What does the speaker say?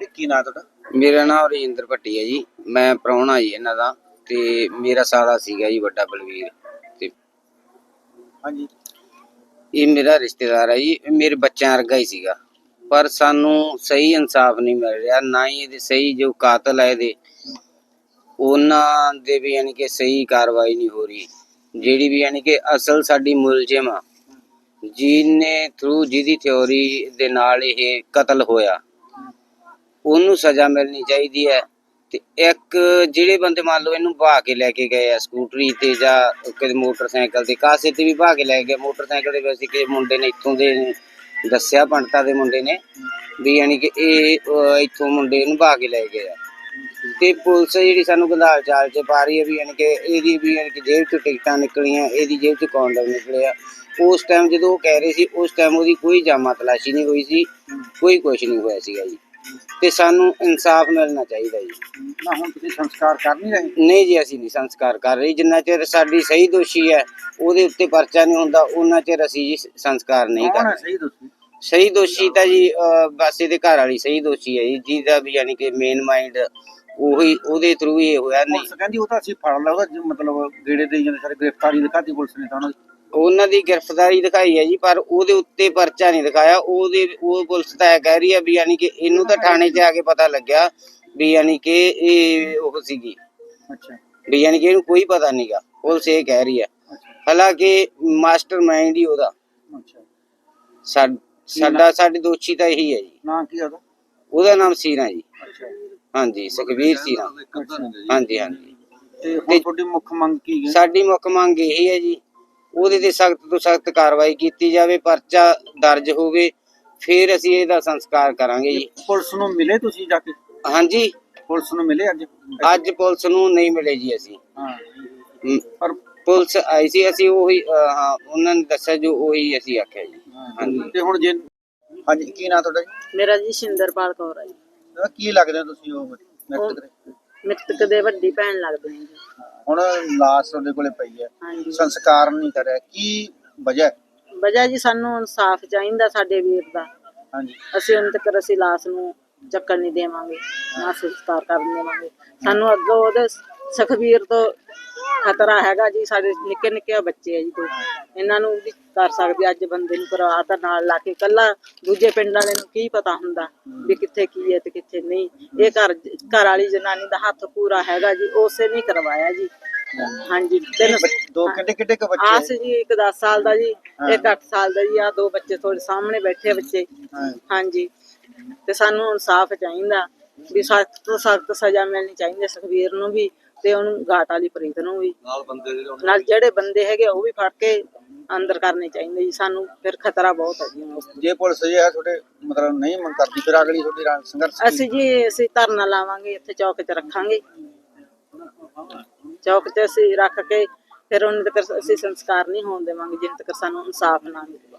ਵੀਰੇ ਕੀ ਨਾਂ ਤੁਹਾਡਾ? ਮੇਰਾ ਨਾਮ ਰਜਿੰਦਰ ਭੱਟੀ ਹੈ ਜੀ। ਮੈਂ ਪ੍ਰਾਹੁਣਾ ਜੀ ਇਹਨਾਂ ਦਾ ਤੇ ਮੇਰਾ ਸਾਲਾ ਸੀਗਾ ਜੀ ਵੱਡਾ ਬਲਵੀਰ ਤੇ ਹਾਂਜੀ। ਇਹ ਮੇਰਾ ਰਿਸ਼ਤੇਦਾਰ ਹੈ ਜੀ। ਇਹ ਮੇਰੇ ਬੱਚਿਆਂ ਵਰਗਾ ਹੀ ਸੀਗਾ। ਪਰ ਸਾਨੂੰ ਸਹੀ ਇਨਸਾਫ ਨਹੀਂ ਮਿਲ ਰਿਹਾ ਨਾ ਹੀ ਇਹਦੇ ਸਹੀ ਜੋ ਕਾਤਲ ਹੈ ਇਹਦੇ ਉਹਨਾਂ ਦੇ ਵੀ ਯਾਨੀ ਕਿ ਸਹੀ ਕਾਰਵਾਈ ਨਹੀਂ ਹੋ ਰਹੀ। ਜਿਹੜੀ ਵੀ ਯਾਨੀ ਕਿ ਅਸਲ ਸਾਡੀ ਮੁਲਜ਼ਮ ਆ ਜਿਹਨੇ ਥਰੂ ਜਿਹਦੀ ਥਿਉਰੀ ਦੇ ਨਾਲ ਇਹ ਕਤਲ ਹੋਇਆ ਉਹਨੂੰ ਸਜ਼ਾ ਮਿਲਣੀ ਚਾਹੀਦੀ ਹੈ। ਤੇ ਇੱਕ ਜਿਹੜੇ ਬੰਦੇ ਮੰਨ ਲਓ ਇਹਨੂੰ ਭਾ ਕੇ ਲੈ ਕੇ ਗਏ ਆ ਸਕੂਟਰੀ ਤੇ ਜਾਂ ਕਿਤੇ ਮੋਟਰਸਾਈਕਲ ਤੇ, ਕਾਸੇ ਤੇ ਵੀ ਭਾ ਕੇ ਲੈ ਗਏ। ਮੋਟਰਸਾਈਕਲ ਦੇ ਵਿੱਚ ਕਿ ਮੁੰਡੇ ਨੇ ਇੱਥੋਂ ਦੇ ਦੱਸਿਆ, ਪੰਡਤਾਂ ਦੇ ਮੁੰਡੇ ਨੇ, ਵੀ ਯਾਨੀ ਕਿ ਇਹ ਇੱਥੋਂ ਮੁੰਡੇ ਨੂੰ ਭਾ ਕੇ ਲੈ ਗਏ ਆ। ਤੇ ਪੁਲਿਸ ਜਿਹੜੀ ਸਾਨੂੰ ਗੰਧਾਲ ਚਾਲ ਚ ਪਾ ਰਹੀ ਹੈ ਵੀ ਯਾਨੀ ਕਿ ਇਹਦੀ ਵੀ ਯਾਨੀ ਕਿ ਜੇਬ ਚ ਟਿਕਟਾਂ ਨਿਕਲੀਆਂ, ਇਹਦੀ ਜੇਬ ਚ ਕੌਂਡਮ ਨਿਕਲਿਆ ਉਸ ਟਾਈਮ ਜਦੋਂ ਉਹ ਕਹਿ ਰਹੇ ਸੀ, ਉਸ ਟਾਈਮ ਉਹਦੀ ਕੋਈ ਜਾਮਾ ਤਲਾਸ਼ੀ ਨਹੀਂ ਹੋਈ ਸੀ, ਕੋਈ ਕੁਝ ਨਹੀਂ ਹੋਇਆ ਸੀਗਾ ਜੀ। ਤੇ ਸਾਨੂੰ ਇਨਸਾਫ ਮਿਲਣਾ ਚਾਹੀਦਾ ਜੀ। ਨਾ ਹੁਣ ਤੁਸੀਂ ਸੰਸਕਾਰ ਕਰ ਨਹੀਂ ਰਹੇ? ਨਹੀਂ ਜੀ ਅਸੀਂ ਨਹੀਂ ਸੰਸਕਾਰ ਕਰ ਰਹੇ। ਜਿੰਨਾ ਚਿਰ ਸਾਡੀ ਸਹੀ ਦੋਸ਼ੀ ਹੈ ਉਹਦੇ ਉੱਤੇ ਪਰਚਾ ਨਹੀਂ ਹੁੰਦਾ ਉਹਨਾਂ ਚਿਰ ਅਸੀਂ ਜੀ ਸੰਸਕਾਰ ਨਹੀਂ ਕੌਣ ਹੈ ਕਰਦੇ ਸਹੀ ਦੱਸੋ? ਸਹੀ ਦੋਸ਼ੀ ਤਾਂ ਜੀ ਅਹ, ਬਸ ਇਹਦੇ ਘਰ ਵਾਲੀ ਸਹੀ ਦੋਸ਼ੀ ਹੈ ਜੀ ਜਿਹਦਾ ਵੀ ਯਾਨੀ ਕਿ ਮੇਨ ਮਾਈਂਡ ਉਹੀ ਉਹਦੇ ਥਰੂ ਹੀ ਇਹ ਹੋਇਆ ਨਹੀਂ। ਪੁਲਿਸ ਕਹਿੰਦੀ ਉਹ ਤਾਂ ਅਸੀਂ ਫੜ ਲਿਆ ਉਹਦਾ ਜ- ਮਤਲਬ ਗੇੜੇ ਦੇ ਜਾਂਦੇ ਸਾਰੇ ਗ੍ਰਿਫਤਾਰੀ ਦਿਖਾਤੀ ਪੁਲਿਸ ਨੇ ਤਾਂ ਉਹਨਾਂ। ਦੀ ਉਹਨਾਂ ਦੀ ਗ੍ਰਿਫਤਾਰੀ ਦਿਖਾਈ ਹੈ ਜੀ ਪਰ ਉਹਦੇ ਉੱਤੇ ਪਰਚਾ ਨਹੀਂ ਦਿਖਾਇਆ। ਉਹਦੇ ਉਹ ਪੁਲਿਸ ਤਾਂ ਇਹ ਕਹਿ ਰਹੀ ਹੈ ਵੀ ਯਾਨੀ ਕਿ ਇਹਨੂੰ ਤਾਂ ਥਾਣੇ 'ਚ ਆ ਕੇ ਪਤਾ ਲੱਗਿਆ ਵੀ ਯਾਨੀ ਕਿ ਇਹ ਉਹ ਸੀਗੀ। ਅੱਛਾ। ਵੀ ਯਾਨੀ ਕਿ ਇਹਨੂੰ ਕੋਈ ਪਤਾ ਨਹੀਂਗਾ ਪੁਲਿਸ ਇਹ ਕਹਿ ਰਹੀ ਹੈ। ਹਾਲਾਂਕਿ ਮਾਸਟਰ ਮਾਈਂਡ ਹੀ ਉਹਦਾ। ਅੱਛਾ। ਸਾ- ਸਾਡਾ ਸਾਡੇ ਦੋਸ਼ੀ ਤਾਂ ਇਹੀ ਹੈ ਜੀ। ਨਾਂ ਕੀ ਉਹਦਾ? ਉਹਦਾ ਨਾਮ ਸੀਨਾ ਜੀ। ਅੱਛਾ। ਹਾਂਜੀ ਸੁਖਵੀਰ ਸੀਨਾ। ਹਾਂਜੀ ਹਾਂਜੀ। ਤੇ ਹੁਣ ਤੁਹਾਡੀ ਮੁੱਖ ਮੰਗ ਕੀ ਹੈ? ਸਾਡੀ ਮੁੱਖ ਮੰਗ ਇਹ ਹੈ ਜੀ ਉਹਦੇ ਤੇ ਸਖਤ ਤੋਂ ਸਖਤ ਕਾਰਵਾਈ ਕੀਤੀ ਜਾਵੇ ਪਰਚਾ ਦਰਜ ਹੋਵੇ ਫਿਰ ਅਸੀਂ ਇਹਦਾ ਸੰਸਕਾਰ ਕਰਾਂਗੇ ਜੀ। ਪੁਲਿਸ ਨੂੰ ਮਿਲੇ ਤੁਸੀਂ ਜਾ ਕੇ? ਹਾਂਜੀ। ਪੁਲਿਸ ਨੂੰ ਮਿਲੇ ਅੱਜ? ਅੱਜ ਪੁਲਿਸ ਨੂੰ ਨਹੀਂ ਮਿਲੇ ਜੀ ਅਸੀਂ। ਹਾਂ। ਪਰ ਪੁਲਿਸ ਆਈ ਸੀ ਅਸੀਂ ਉਹੀ ਹਾਂ ਉਹਨਾਂ ਨੇ ਦੱਸਿਆ ਜੋ ਉਹੀ ਅਸੀਂ ਆਖਿਆ ਜੀ। ਹਾਂਜੀ। ਤੇ ਹੁਣ ਜੇ ਹਾਂਜੀ ਕੀ ਨਾਂ ਤੁਹਾਡਾ ਜੀ? ਮੇਰਾ ਜੀ ਸ਼ਿੰਦਰਪਾਲ ਕੌਰ ਹੈ ਜੀ। ਕੀ ਲੱਗਦੇ ਹੋ ਤੁਸੀਂ ਉਹ? ਮ੍ਰਿਤਕ ਦੇ? ਵੱਡੀ ਭੈਣ ਲੱਗਦੇ ਜੀ। ਹੁਣ ਲਾਸ਼ ਤੁਹਾਡੇ ਕੋਲੇ ਪਈ ਹੈ। ਸੰਸਕਾਰ ਨਹੀਂ ਕਰਿਆ। ਕੀ ਵਜ੍ਹਾ ਹੈ? ਵਜ੍ਹਾ ਜੀ ਸਾਨੂੰ ਇਨਸਾਫ ਚਾਹੀਦਾ ਸਾਡੇ ਵੀਰ ਦਾ। ਹਾਂਜੀ। ਅਸੀਂ ਉਹਨਾਂ ਤੱਕ ਅਸੀਂ ਲਾਸ਼ ਨੂੰ ਚੱਕਣ ਨਹੀਂ ਦੇਵਾਂਗੇ ਨਾ ਸੰਸਕਾਰ ਕਰਨ ਦੇਵਾਂਗੇ। ਸਾਨੂੰ ਅੱਗੋਂ ਉਹਦੇ ਸਖਵੀਰ ਤੋਂ ਖਤਰਾ ਹੈਗਾ ਜੀ ਸਾਡੇ ਨਿੱਕੇ ਨਿੱਕੇ ਬੱਚੇ ਆ ਜੀ ਦੋ। ਇਹਨਾਂ ਨੂੰ ਵੀ ਕਰ ਸਕਦੇ ਅੱਜ ਬੰਦੇ ਨੂੰ ਪਰਿਵਾਰ ਦਾ ਨਾਲ ਲਾ ਕੇ ਕੱਲਾ ਦੂਜੇ ਪਿੰਡ ਵਾਲੇ ਨੂੰ ਕੀ ਪਤਾ ਹੁੰਦਾ ਵੀ ਕਿੱਥੇ ਕੀ ਹੈ ਤੇ ਕਿੱਥੇ ਨਹੀਂ। ਇਹ ਘਰ ਘਰ ਵਾਲੀ ਜਨਾਨੀ ਦਾ ਹੱਥ ਪੂਰਾ ਹੈਗਾ ਜੀ ਉਸੇ ਨੇ ਕਰਵਾਇਆ ਜੀ। ਹਾਂਜੀ ਤਿੰਨ ਦੋ ਕਿੱਡੇ ਕਿੱਡੇ ਕ ਬੱਚੇ? ਆਸ ਜੀ ਇੱਕ 10 ਸਾਲ ਦਾ ਜੀ ਇੱਕ 8 ਸਾਲ ਦਾ ਜੀ ਆ ਦੋ ਬੱਚੇ ਤੁਹਾਡੇ ਸਾਹਮਣੇ ਬੈਠੇ ਬੱਚੇ। ਹਾਂਜੀ ਤੇ ਸਾਨੂੰ ਇਨਸਾਫ ਚਾਹੀਦਾ। ਵੀ ਸਖਤ ਤੋਂ ਸਖਤ ਸਜ਼ਾ ਮਿਲਣੀ ਚਾਹੀਦੀ ਹੈ ਸੁਖਬੀਰ ਨੂੰ ਵੀ ਤੇ ਉਹਨੂੰ ਘਾਟ ਵਾਲੀ ਪ੍ਰੀਤ ਨੂੰ ਵੀ। ਨਾਲ ਬੰਦੇ ਨਾਲ ਜਿਹੜੇ ਬੰਦੇ ਹੈਗੇ ਉਹ ਵੀ ਫੜ ਕੇ ਅੰਦਰ ਕਰਨੇ ਚਾਹੀਦੇ ਜੀ। ਸਾਨੂੰ ਫਿਰ ਖਤਰਾ ਬਹੁਤ ਹੈ ਜੀ। ਜੇ ਪੁਲਿਸ ਜੇ ਹੈ ਤੁਹਾਡੇ ਮਤਲਬ ਨਹੀਂ ਮੰਗ ਕਰਦੀ ਫਿਰ ਅਗਲੀ ਤੁਹਾਡੀ ਰਾਂ- ਸੰਘਰਸ਼ ਕੀ? ਅਸੀਂ ਜੀ ਅਸੀਂ ਧਰਨਾ ਲਾਵਾਂਗੇ ਇੱਥੇ ਚੌਕ 'ਚ ਰੱਖਾਂਗੇ। ਚੌਕ 'ਚ ਅਸੀਂ ਰੱਖ ਕੇ ਫਿਰ ਉਹਨਾਂ ਤੱਕ ਅਸੀਂ ਸੰਸਕਾਰ ਨਹੀਂ ਹੋਣ ਦੇਵਾਂਗੇ ਜਿੰਨ ਤੱਕ ਸਾਨੂੰ ਇਨਸਾਫ ਨਾ ਮਿਲੇ।